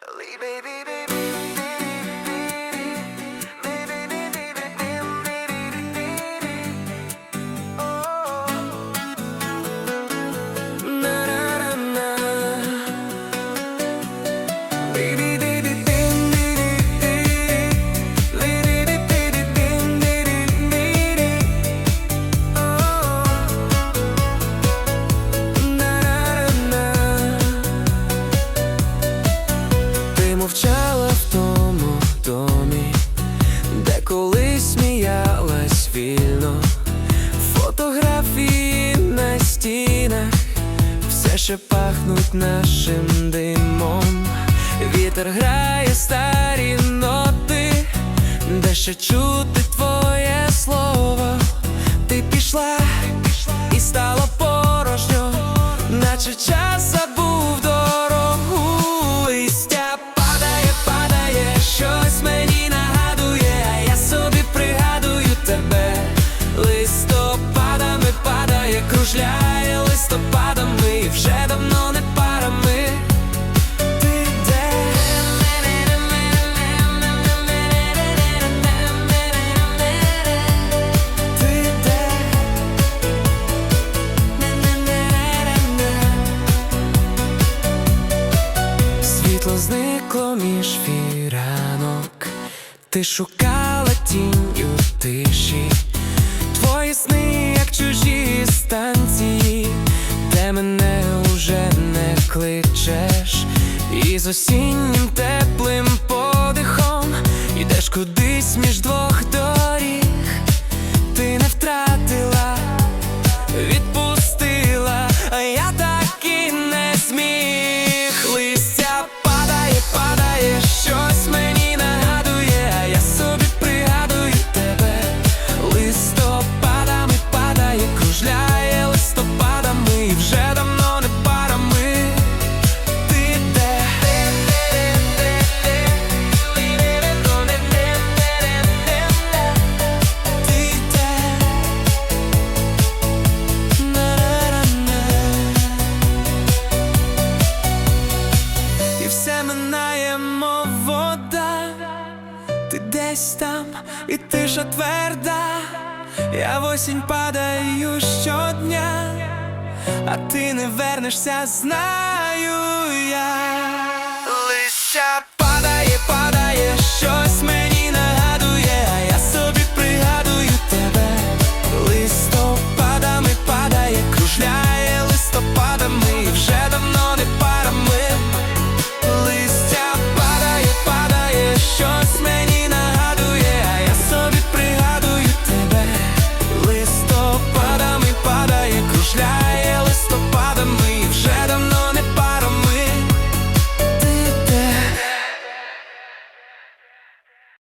Ти стінах все ще пахнуть нашим димом. Вітер грає старі ноти, де ще чути твоє слово. Ти пішла і стало порожньо, наче час кружляє листопадами, і вже давно не парами. Ти де? Ти де? Світло зникло між фіранок, ти шукала тінь у тиші, з осіннім теплим подихом. Ідеш кудись між двох десь там, і тиша тверда, я в осінь падаю щодня, а ти не вернешся, знай.